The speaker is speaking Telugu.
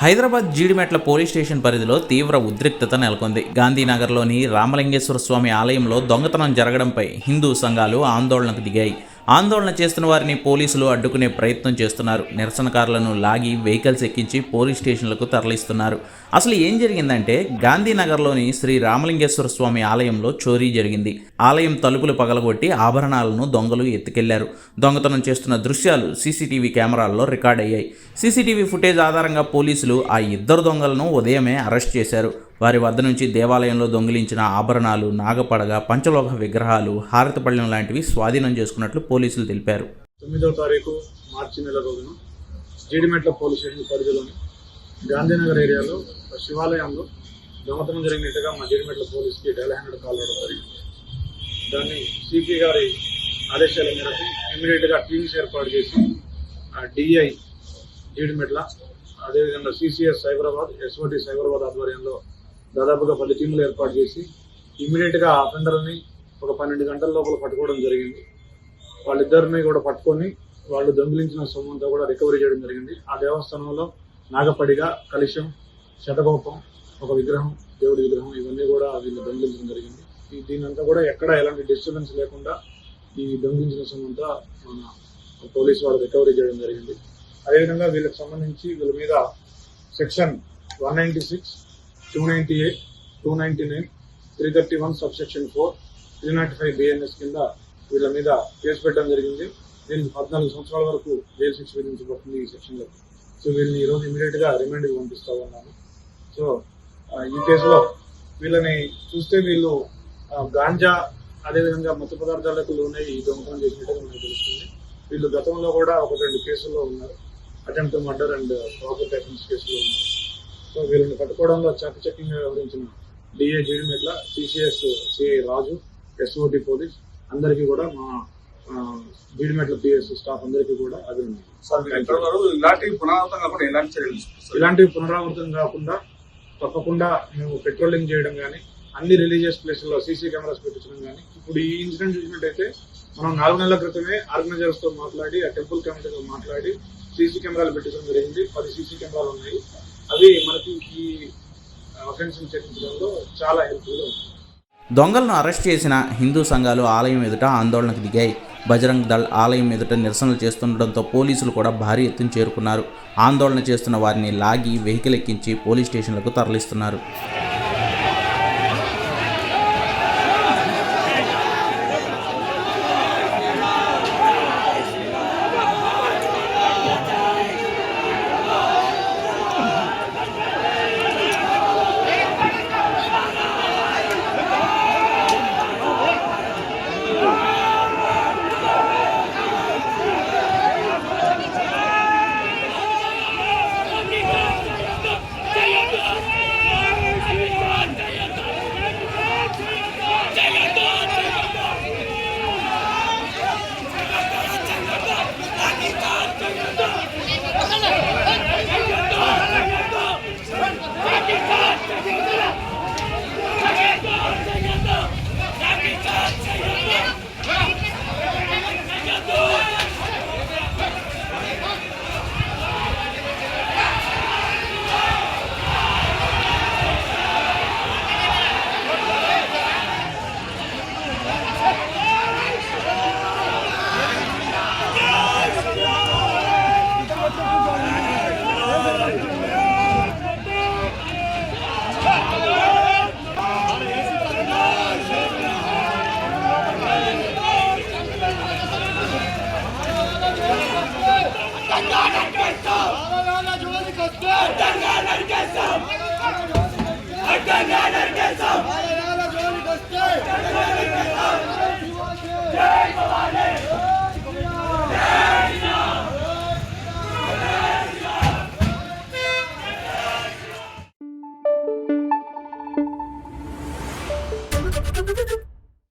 హైదరాబాద్ జీడిమెట్ల పోలీస్ స్టేషన్ పరిధిలో తీవ్ర ఉద్రిక్తత నెలకొంది. గాంధీనగర్లోని రామలింగేశ్వర స్వామి ఆలయంలో దొంగతనం జరగడంపై హిందూ సంఘాలు ఆందోళనకు దిగాయి. ఆందోళన చేస్తున్న వారిని పోలీసులు అడ్డుకునే ప్రయత్నం చేస్తున్నారు. నిరసనకారులను లాగి వెహికల్స్ ఎక్కించి పోలీస్ స్టేషన్లకు తరలిస్తున్నారు. అసలు ఏం జరిగిందంటే గాంధీనగర్లోని శ్రీ రామలింగేశ్వర స్వామి ఆలయంలో చోరీ జరిగింది. ఆలయం తలుపులు పగలగొట్టి ఆభరణాలను దొంగలు ఎత్తుకెళ్ళారు. దొంగతనం చేస్తున్న దృశ్యాలు సీసీటీవీ కెమెరాల్లో రికార్డ్ అయ్యాయి సీసీటీవీ ఫుటేజ్ ఆధారంగా పోలీసులు ఆ ఇద్దరు దొంగలను ఉదయమే అరెస్ట్ చేశారు. వారి వద్ద నుంచి దేవాలయంలో దొంగిలించిన ఆభరణాలు నాగపడగ పంచలోహ విగ్రహాలు హారతిపళ్ళెం లాంటివి స్వాధీనం చేసుకున్నట్లు పోలీసులు తెలిపారు. తొమ్మిదో తారీఖు మార్చి నెల రోజున జీడిమెట్ల పోలీస్ స్టేషన్ పరిధిలోని గాంధీనగర్ ఏరియాలో ఒక శివాలయంలో దొంగతనం జరిగినట్టుగా మా జీడిమెట్ల పోలీస్కి డెల్ హ్యాండెడ్ కాల్ అవడం జరిగింది. దాన్ని సిపి గారి ఆదేశాల మేరకు ఇమీడియట్గా టీమ్స్ ఏర్పాటు చేసి డిఐ జీడిమెట్ల అదేవిధంగా సిసిఎస్ సైబరాబాద్ ఎస్ఓటి సైబరాబాద్ ఆధ్వర్యంలో దాదాపుగా పది టీములు ఏర్పాటు చేసి ఇమ్మీడియట్గా అఫెండర్ని ఒక పన్నెండు గంటల లోపల పట్టుకోవడం జరిగింది. వాళ్ళిద్దరిని కూడా పట్టుకొని వాళ్ళు దొంగిలించిన సొమ్మంతా కూడా రికవరీ చేయడం జరిగింది. ఆ దేవస్థానంలో నాగపడిగ కలిశం శతకోపం ఒక విగ్రహం దేవుడి విగ్రహం ఇవన్నీ కూడా వీళ్ళు దొంగిలించడం జరిగింది. ఈ దీనంతా కూడా ఎక్కడ ఎలాంటి డిస్టర్బెన్స్ లేకుండా ఈ దొంగిలించిన సొమ్మంతా మన పోలీసు వాళ్ళు రికవరీ చేయడం జరిగింది. అదేవిధంగా వీళ్ళకి సంబంధించి వీళ్ళ మీద section one ninety six two ninety eight two ninety nine three thirty one subsection four three naught five BNS కింద వీళ్ళ మీద కేసు పెట్టడం జరిగింది. దీనికి పద్నాలుగు సంవత్సరాల వరకు జైలు శిక్ష విధించబడుతుంది ఈ సెక్షన్లో. సో వీళ్ళని ఈరోజు ఇమీడియట్గా రిమాండ్కి పంపిస్తా ఉన్నాను. సో ఈ కేసులో వీళ్ళని చూస్తే వీళ్ళు గాంజా అదేవిధంగా మత్తు పదార్థాలకు లోనై ఈ దొంగతనం చేసినట్టుగా మనకు తెలుస్తుంది. వీళ్ళు గతంలో కూడా ఒక రెండు కేసుల్లో ఉన్నారు. Attempt murder and property offence కేసులో ఉన్నారు. సో వీళ్ళని పట్టుకోవడంలో చాకచక్యంగా వ్యవహరించిన DA Jeedimetla CCS CI Raju SOT police అందరికీ కూడా మా జీడిమెట్ల పిఎస్ స్టాఫ్ అందరికీ కూడా అభినందనలు. సార్ మీరు ఎక్కడ ఉన్నారు ఇలాంటి పునరావృతం కాకుండా ఎలాంటి చర్యలు ఇలాంటివి పునరావృతం కాకుండా తప్పకుండా మేము పెట్రోలింగ్ చేయడం కానీ అన్ని రిలీజియస్ ప్లేస్లో సీసీ కెమెరాస్ పెట్టించడం కానీ ఇప్పుడు ఈ ఇన్సిడెంట్ చూసినట్టయితే మనం నాలుగు నెలల క్రితమే ఆర్గనైజర్స్తో మాట్లాడి ఆ టెంపుల్ కమిటీతో మాట్లాడి సీసీ కెమెరాలు పెట్టించడం జరిగింది. పది సీసీ కెమెరాలు ఉన్నాయి. అవి మనకి ఈ చాలా హెల్ప్ఫుల్గా ఉంది. దొంగలను అరెస్ట్ చేసిన హిందూ సంఘాలు ఆలయం ఎదుట ఆందోళనకు దిగాయి. బజరంగ్ దళ్ ఆలయం ఎదుట నిరసనలు చేస్తుండటంతో పోలీసులు కూడా భారీ ఎత్తున చేరుకున్నారు. ఆందోళన చేస్తున్న వారిని లాగి వెహికల్ ఎక్కించి పోలీస్ స్టేషన్లకు తరలిస్తున్నారు.